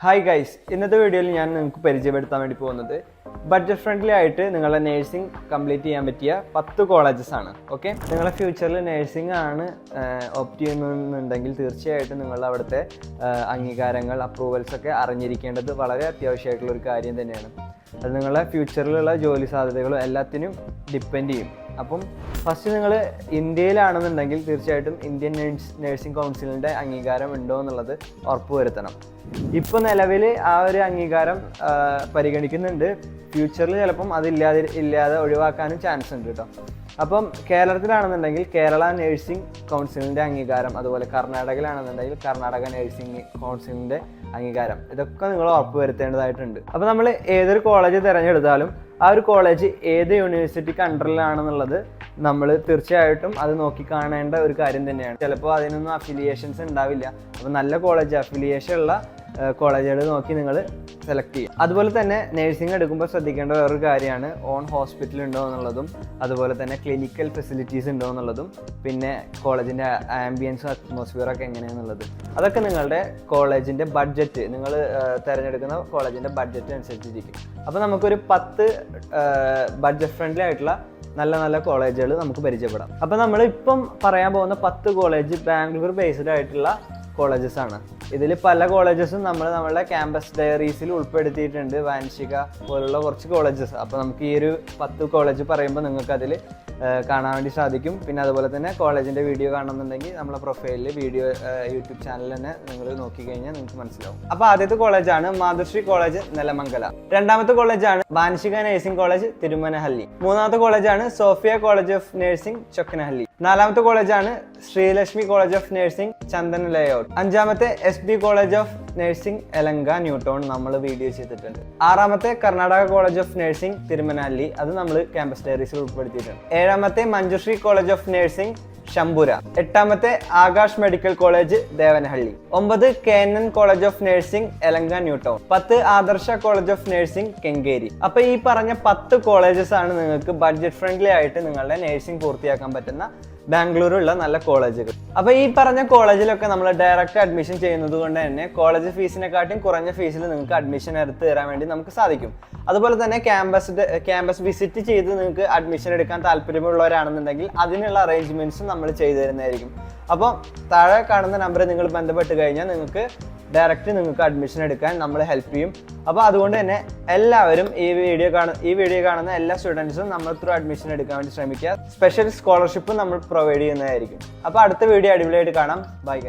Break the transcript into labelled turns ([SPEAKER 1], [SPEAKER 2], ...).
[SPEAKER 1] Hi guys ഇന്നത്തെ വീഡിയോയിൽ ഞാൻ നിങ്ങൾക്ക് പരിചയപ്പെടുത്താൻ വേണ്ടി പോകുന്നത് ബഡ്ജറ്റ് ഫ്രണ്ട്ലി ആയിട്ട് നിങ്ങളുടെ നേഴ്സിംഗ് കംപ്ലീറ്റ് ചെയ്യാൻ പറ്റിയ പത്ത് കോളേജസ് ആണ്. ഓക്കെ നിങ്ങളുടെ ഫ്യൂച്ചറിൽ നേഴ്സിംഗ് ആണ് ഓപ്റ്റ് ചെയ്യുന്നുണ്ടെങ്കിൽ തീർച്ചയായിട്ടും നിങ്ങൾ അവിടുത്തെ അംഗീകാരങ്ങൾ അപ്രൂവൽസ് ഒക്കെ അറിഞ്ഞിരിക്കേണ്ടത് വളരെ അത്യാവശ്യമായിട്ടുള്ള ഒരു കാര്യം തന്നെയാണ്. അത് നിങ്ങളുടെ ഫ്യൂച്ചറിലുള്ള ജോലി സാധ്യതകളും എല്ലാത്തിനും ഡിപ്പെൻഡ് ചെയ്യും. അപ്പം ഫസ്റ്റ് നിങ്ങൾ ഇന്ത്യയിലാണെന്നുണ്ടെങ്കിൽ തീർച്ചയായിട്ടും ഇന്ത്യൻ നേഴ്സ് നേഴ്സിംഗ് കൗൺസിലിന്റെ അംഗീകാരം ഉണ്ടോ എന്നുള്ളത് ഉറപ്പുവരുത്തണം. ഇപ്പോൾ നിലവിൽ ആ ഒരു അംഗീകാരം പരിഗണിക്കുന്നുണ്ട്. ഫ്യൂച്ചറിൽ ചിലപ്പം അതില്ലാതെ ഇല്ലാതെ ഒഴിവാക്കാനും ചാൻസ് ഉണ്ട് കേട്ടോ അപ്പം കേരളത്തിലാണെന്നുണ്ടെങ്കിൽ കേരള നേഴ്സിംഗ് കൗൺസിലിന്റെ അംഗീകാരം അതുപോലെ കർണാടകയിലാണെന്നുണ്ടെങ്കിൽ കർണാടക നേഴ്സിംഗ് കൗൺസിലിന്റെ അംഗീകാരം. ഇതൊക്കെ നിങ്ങൾ ഉറപ്പുവരുത്തേണ്ടതായിട്ടുണ്ട് അപ്പോൾ നമ്മൾ ഏതൊരു കോളേജ് തിരഞ്ഞെടുത്താലും ആ ഒരു കോളേജ് ഏത് യൂണിവേഴ്സിറ്റിക്ക് അണ്ടറിലാണെന്നുള്ളത് നമ്മൾ തീർച്ചയായിട്ടും അത് നോക്കി കാണേണ്ട ഒരു കാര്യം തന്നെയാണ്. ചിലപ്പോൾ അതിനൊന്നും അഫിലിയേഷൻസ് ഉണ്ടാവില്ല. അപ്പോൾ നല്ല കോളേജ് അഫിലിയേഷൻ ഉള്ള കോളേജുകൾ നോക്കി നിങ്ങൾ സെലക്ട് ചെയ്യുക. അതുപോലെ തന്നെ നഴ്സിംഗ് എടുക്കുമ്പോൾ ശ്രദ്ധിക്കേണ്ട വേറൊരു കാര്യമാണ്. ഓൺ ഹോസ്പിറ്റൽ ഉണ്ടോ എന്നുള്ളതും അതുപോലെ തന്നെ ക്ലിനിക്കൽ ഫെസിലിറ്റീസ് ഉണ്ടോ എന്നുള്ളതും പിന്നെ കോളേജിന്റെ ആംബിയൻസും അറ്റ്മോസ്ഫിയറൊക്കെ എങ്ങനെയാണെന്നുള്ളത് അതൊക്കെ നിങ്ങളുടെ കോളേജിന്റെ ബഡ്ജറ്റ് നിങ്ങൾ തിരഞ്ഞെടുക്കുന്ന കോളേജിന്റെ ബഡ്ജറ്റ് അനുസരിച്ചിരിക്കും. അപ്പോൾ നമുക്കൊരു പത്ത് ബഡ്ജറ്റ് ഫ്രണ്ട്ലി ആയിട്ടുള്ള നല്ല നല്ല കോളേജുകൾ നമുക്ക് പരിചയപ്പെടാം. അപ്പോൾ നമ്മൾ ഇപ്പം പറയാൻ പോകുന്ന പത്ത് കോളേജ് ബാംഗ്ലൂർ ബേസ്ഡ് ആയിട്ടുള്ള കോളേജസ് ആണ്. ഇതിൽ പല കോളേജസും നമ്മൾ നമ്മളുടെ ക്യാമ്പസ് ഡയറീസിൽ ഉൾപ്പെടുത്തിയിട്ടുണ്ട്. വാൻഷിക പോലുള്ള കുറച്ച് കോളേജസ് അപ്പോൾ നമുക്ക് ഈ ഒരു പത്ത് കോളേജ് പറയുമ്പോൾ നിങ്ങൾക്ക് അതിൽ കാണാൻ വേണ്ടി സാധിക്കും. പിന്നെ അതുപോലെ തന്നെ കോളേജിന്റെ വീഡിയോ കാണണമെന്നുണ്ടെങ്കിൽ നമ്മളെ പ്രൊഫൈലിൽ വീഡിയോ യൂട്യൂബ് ചാനൽ തന്നെ നിങ്ങൾ നോക്കിക്കഴിഞ്ഞാൽ നിങ്ങൾക്ക് മനസ്സിലാവും. അപ്പോൾ ആദ്യത്തെ കോളേജാണ് മാതൃശ്രീ കോളേജ് നെലമംഗല. രണ്ടാമത്തെ കോളേജാണ് ബാനിഷിക നഴ്സിംഗ് കോളേജ് തിരുമനഹല്ലി മൂന്നാമത്തെ കോളേജാണ് Sophia college of nursing Chokkanahalli. നാലാമത്തെ കോളേജാണ് Sreelakshmi college of nursing Chandana layout അഞ്ചാമത്തെ S B college of nursing Yelahanka new town നമ്മൾ വീഡിയോ ചെയ്തിട്ടുണ്ട്. ആറാമത്തെ Karnataka college of nursing Thirumenahalli അത് നമ്മൾ ക്യാമ്പസ് ഡയറീസിൽ ഉൾപ്പെടുത്തിയിട്ടുണ്ട്. ഏഴാമത്തെ Manjushree college of nursing Shambhura. എട്ടാമത്തെ ആകാശ് മെഡിക്കൽ കോളേജ് ദേവനഹള്ളി. ഒമ്പത് K N N college of nursing Yelahanka new town പത്ത് Adarsha college of nursing Kengeri. അപ്പൊ ഈ പറഞ്ഞ പത്ത് കോളേജസ് ആണ് നിങ്ങൾക്ക് ബഡ്ജറ്റ് ഫ്രണ്ട്ലി ആയിട്ട് നിങ്ങളുടെ നഴ്സിംഗ് പൂർത്തിയാക്കാൻ പറ്റുന്ന ബാംഗ്ലൂരുള്ള നല്ല കോളേജുകൾ. അപ്പൊ ഈ പറഞ്ഞ കോളേജിലൊക്കെ നമ്മൾ ഡയറക്റ്റ് അഡ്മിഷൻ ചെയ്യുന്നത് കൊണ്ട് തന്നെ കോളേജ് ഫീസിനെക്കാട്ടും കുറഞ്ഞ ഫീസിൽ നിങ്ങൾക്ക് അഡ്മിഷൻ എടുത്ത് തരാൻ വേണ്ടി നമുക്ക് സാധിക്കും. അതുപോലെ തന്നെ ക്യാമ്പസ് ക്യാമ്പസ് വിസിറ്റ് ചെയ്ത് നിങ്ങൾക്ക് അഡ്മിഷൻ എടുക്കാൻ താല്പര്യമുള്ളവരാണെന്നുണ്ടെങ്കിൽ അതിനുള്ള അറേഞ്ച്മെന്റ്സും നമ്മൾ ചെയ്തു തരുന്നതായിരിക്കും. അപ്പോൾ താഴെ കാണുന്ന നമ്പറിൽ നിങ്ങൾ ബന്ധപ്പെട്ട് കഴിഞ്ഞാൽ നിങ്ങൾക്ക് ഡയറക്റ്റ് നിങ്ങൾക്ക് അഡ്മിഷൻ എടുക്കാൻ നമ്മൾ ഹെൽപ്പ് ചെയ്യും. അപ്പോൾ അതുകൊണ്ട് തന്നെ എല്ലാവരും ഈ വീഡിയോ കാണുന്ന ഈ വീഡിയോ കാണുന്ന എല്ലാ സ്റ്റുഡൻസും നമ്മൾ ത്രൂ അഡ്മിഷൻ എടുക്കാൻ വേണ്ടി ശ്രമിക്കുക. സ്പെഷ്യൽ സ്കോളർഷിപ്പും നമ്മൾ പ്രൊവൈഡ് ചെയ്യുന്നതായിരിക്കും. അപ്പോൾ അടുത്ത വീഡിയോ അടിപൊളിയായിട്ട് കാണാം. ബൈ